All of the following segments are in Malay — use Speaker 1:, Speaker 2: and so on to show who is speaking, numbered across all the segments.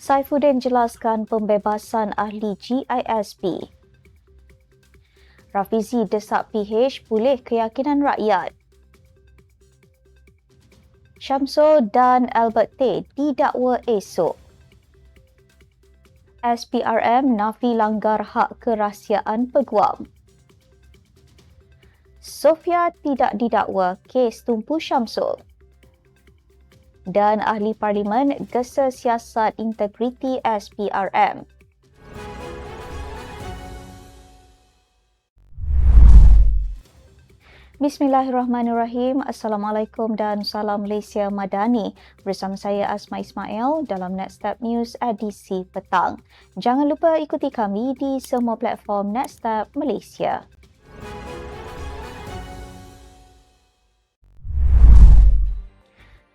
Speaker 1: Saifuddin jelaskan pembebasan ahli GISP. Rafizi desak PH pulih keyakinan rakyat. Syamsul dan Albert T didakwa esok. SPRM nafi langgar hak kerahsiaan peguam. Sofia tidak didakwa kes tumpu Syamsul. Dan ahli parlimen gesa siasat integriti SPRM. Bismillahirrahmanirrahim. Assalamualaikum dan salam Malaysia Madani. Bersama saya Asma Ismail dalam Netstep News edisi petang. Jangan lupa ikuti kami di semua platform Netstep Malaysia.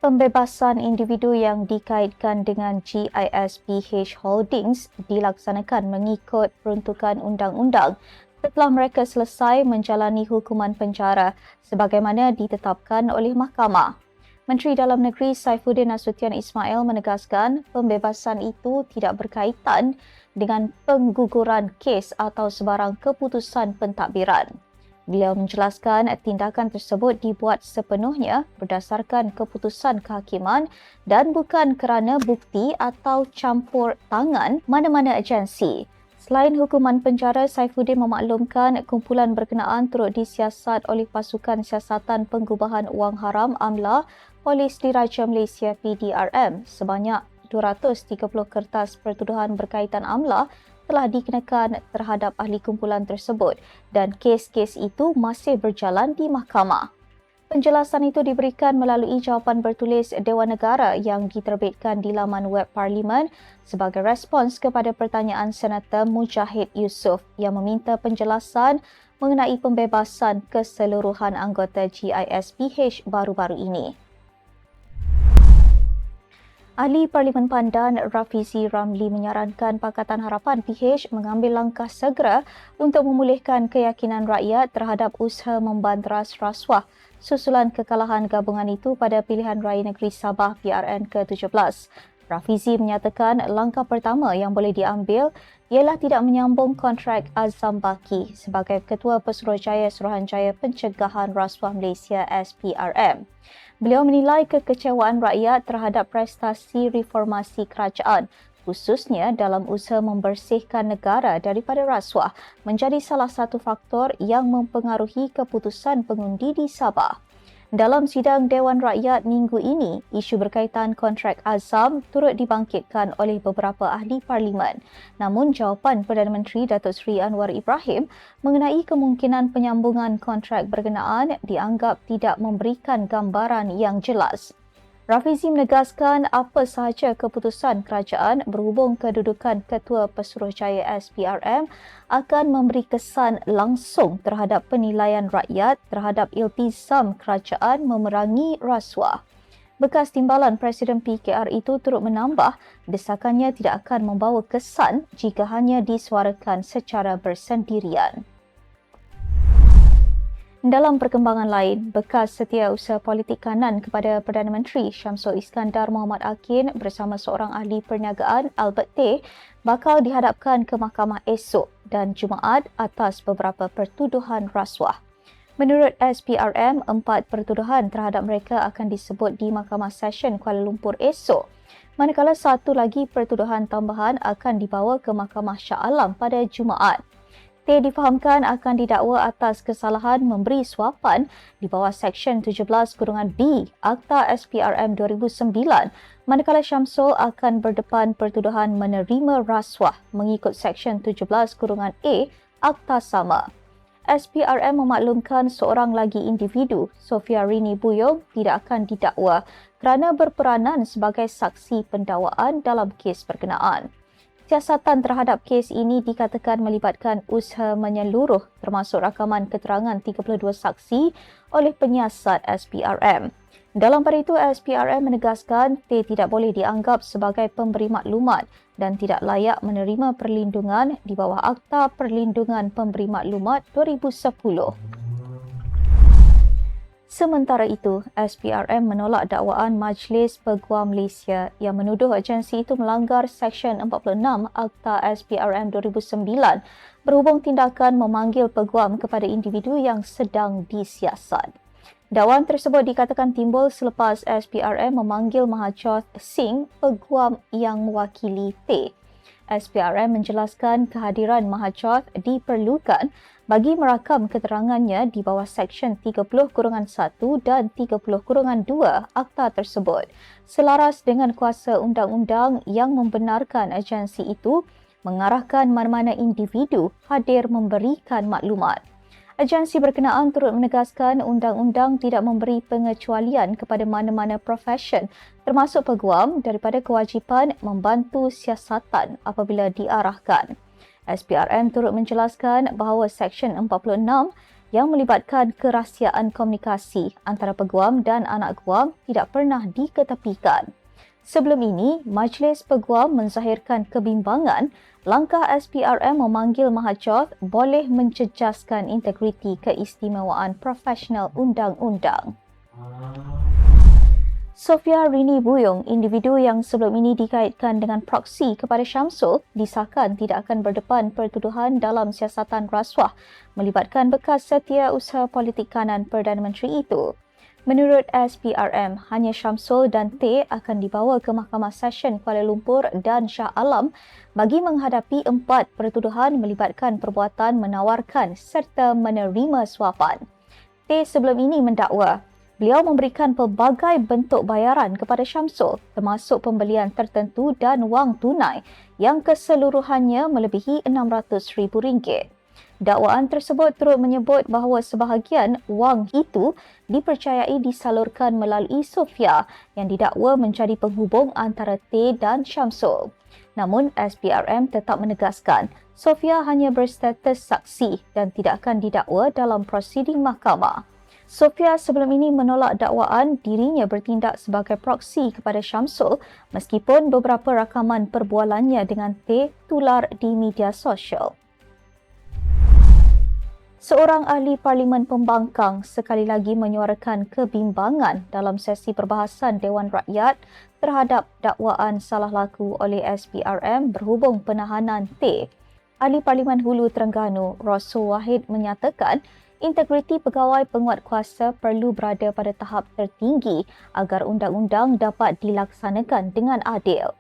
Speaker 1: Pembebasan individu yang dikaitkan dengan GISPH Holdings dilaksanakan mengikut peruntukan undang-undang setelah mereka selesai menjalani hukuman penjara sebagaimana ditetapkan oleh mahkamah. Menteri Dalam Negeri Saifuddin Nasution Ismail menegaskan pembebasan itu tidak berkaitan dengan pengguguran kes atau sebarang keputusan pentadbiran. Beliau menjelaskan tindakan tersebut dibuat sepenuhnya berdasarkan keputusan kehakiman dan bukan kerana bukti atau campur tangan mana-mana agensi. Selain hukuman penjara, Saifuddin memaklumkan kumpulan berkenaan turut disiasat oleh pasukan siasatan penggubahan wang haram AMLA Polis Diraja Malaysia PDRM sebanyak 230 kertas pertuduhan berkaitan AMLA telah dikenakan terhadap ahli kumpulan tersebut dan kes-kes itu masih berjalan di mahkamah. Penjelasan itu diberikan melalui jawapan bertulis Dewan Negara yang diterbitkan di laman web Parlimen sebagai respons kepada pertanyaan Senator Mujahid Yusof yang meminta penjelasan mengenai pembebasan keseluruhan anggota GISPH baru-baru ini. Ahli Parlimen Pandan Rafizi Ramli menyarankan Pakatan Harapan PH mengambil langkah segera untuk memulihkan keyakinan rakyat terhadap usaha membanteras rasuah susulan kekalahan gabungan itu pada pilihan raya negeri Sabah PRN ke-17. Rafizi menyatakan langkah pertama yang boleh diambil ialah tidak menyambung kontrak Azam Baki sebagai Ketua Pesuruhjaya Suruhanjaya Pencegahan Rasuah Malaysia SPRM. Beliau menilai kekecewaan rakyat terhadap prestasi reformasi kerajaan khususnya dalam usaha membersihkan negara daripada rasuah menjadi salah satu faktor yang mempengaruhi keputusan pengundi di Sabah. Dalam sidang Dewan Rakyat minggu ini, isu berkaitan kontrak Azam turut dibangkitkan oleh beberapa ahli parlimen. Namun jawapan Perdana Menteri Datuk Seri Anwar Ibrahim mengenai kemungkinan penyambungan kontrak berkenaan dianggap tidak memberikan gambaran yang jelas. Rafizi menegaskan apa sahaja keputusan kerajaan berhubung kedudukan Ketua Pesuruhjaya SPRM akan memberi kesan langsung terhadap penilaian rakyat terhadap iltizam kerajaan memerangi rasuah. Bekas timbalan Presiden PKR itu turut menambah desakannya tidak akan membawa kesan jika hanya disuarakan secara bersendirian. Dalam perkembangan lain, bekas setiausaha politik kanan kepada Perdana Menteri Syamsul Iskandar Muhammad Akin bersama seorang ahli perniagaan Albert T bakal dihadapkan ke mahkamah esok dan Jumaat atas beberapa pertuduhan rasuah. Menurut SPRM, empat pertuduhan terhadap mereka akan disebut di Mahkamah Session Kuala Lumpur esok. Manakala satu lagi pertuduhan tambahan akan dibawa ke Mahkamah Shah Alam pada Jumaat. T difahamkan akan didakwa atas kesalahan memberi suapan di bawah Seksyen 17 kurungan B Akta SPRM 2009 manakala Syamsul akan berdepan pertuduhan menerima rasuah mengikut Seksyen 17 kurungan A Akta sama. SPRM memaklumkan seorang lagi individu, Sofia Rini Buyong, tidak akan didakwa kerana berperanan sebagai saksi pendakwaan dalam kes berkenaan. Siasatan terhadap kes ini dikatakan melibatkan usaha menyeluruh termasuk rakaman keterangan 32 saksi oleh penyiasat SPRM. Dalam pada itu, SPRM menegaskan T tidak boleh dianggap sebagai pemberi maklumat dan tidak layak menerima perlindungan di bawah Akta Perlindungan Pemberi Maklumat 2010. Sementara itu, SPRM menolak dakwaan Majlis Peguam Malaysia yang menuduh agensi itu melanggar Seksyen 46 Akta SPRM 2009 berhubung tindakan memanggil peguam kepada individu yang sedang disiasat. Dakwaan tersebut dikatakan timbul selepas SPRM memanggil Mahathir Singh, peguam yang mewakili T. SPRM menjelaskan kehadiran Mahathir diperlukan bagi merakam keterangannya di bawah Seksyen 30-1 dan 30-2 Akta tersebut selaras dengan kuasa undang-undang yang membenarkan agensi itu mengarahkan mana-mana individu hadir memberikan maklumat. Agensi berkenaan turut menegaskan undang-undang tidak memberi pengecualian kepada mana-mana profesion termasuk peguam daripada kewajipan membantu siasatan apabila diarahkan. SPRM turut menjelaskan bahawa Seksyen 46 yang melibatkan kerahsiaan komunikasi antara peguam dan anak guam tidak pernah diketepikan. Sebelum ini, Majlis Peguam menzahirkan kebimbangan langkah SPRM memanggil Mahathir boleh mencecaskan integriti keistimewaan profesional undang-undang. Sofia Rini Buyung, individu yang sebelum ini dikaitkan dengan proksi kepada Syamsul, disahkan tidak akan berdepan pertuduhan dalam siasatan rasuah melibatkan bekas setiausaha politik kanan Perdana Menteri itu. Menurut SPRM, hanya Syamsul dan T akan dibawa ke Mahkamah Session Kuala Lumpur dan Shah Alam bagi menghadapi empat pertuduhan melibatkan perbuatan menawarkan serta menerima suapan. T sebelum ini mendakwa beliau memberikan pelbagai bentuk bayaran kepada Syamsul termasuk pembelian tertentu dan wang tunai yang keseluruhannya melebihi RM600,000. Dakwaan tersebut turut menyebut bahawa sebahagian wang itu dipercayai disalurkan melalui Sofia yang didakwa menjadi penghubung antara T dan Syamsul. Namun SPRM tetap menegaskan Sofia hanya berstatus saksi dan tidak akan didakwa dalam prosiding mahkamah. Sofia sebelum ini menolak dakwaan dirinya bertindak sebagai proksi kepada Syamsul meskipun beberapa rakaman perbualannya dengan T tular di media sosial. Seorang ahli Parlimen Pembangkang sekali lagi menyuarakan kebimbangan dalam sesi perbahasan Dewan Rakyat terhadap dakwaan salah laku oleh SPRM berhubung penahanan T. Ahli Parlimen Hulu Terengganu, Rasul Wahid menyatakan integriti pegawai penguat kuasa perlu berada pada tahap tertinggi agar undang-undang dapat dilaksanakan dengan adil.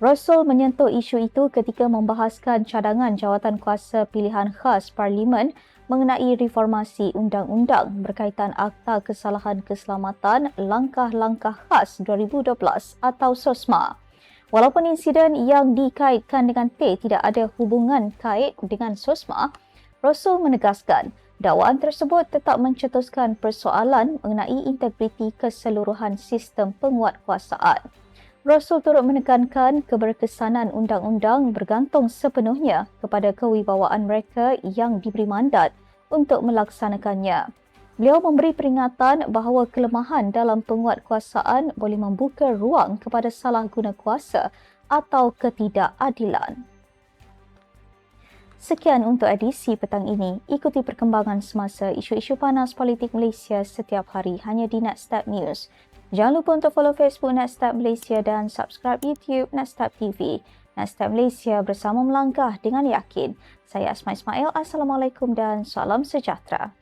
Speaker 1: Russell menyentuh isu itu ketika membahaskan cadangan jawatan kuasa pilihan khas Parlimen mengenai reformasi undang-undang berkaitan Akta Kesalahan Keselamatan Langkah-Langkah Khas 2012 atau SOSMA. Walaupun insiden yang dikaitkan dengan T tidak ada hubungan kait dengan SOSMA, Rasul menegaskan dakwaan tersebut tetap mencetuskan persoalan mengenai integriti keseluruhan sistem penguatkuasaan. Rasul turut menekankan keberkesanan undang-undang bergantung sepenuhnya kepada kewibawaan mereka yang diberi mandat untuk melaksanakannya. Beliau memberi peringatan bahawa kelemahan dalam penguatkuasaan boleh membuka ruang kepada salah guna kuasa atau ketidakadilan. Sekian untuk edisi petang ini. Ikuti perkembangan semasa isu-isu panas politik Malaysia setiap hari hanya di Netstab News. Jangan lupa untuk follow Facebook Netstab Malaysia dan subscribe YouTube Netstab TV. Netstab Malaysia bersama melangkah dengan yakin. Saya Asma Ismail. Assalamualaikum dan salam sejahtera.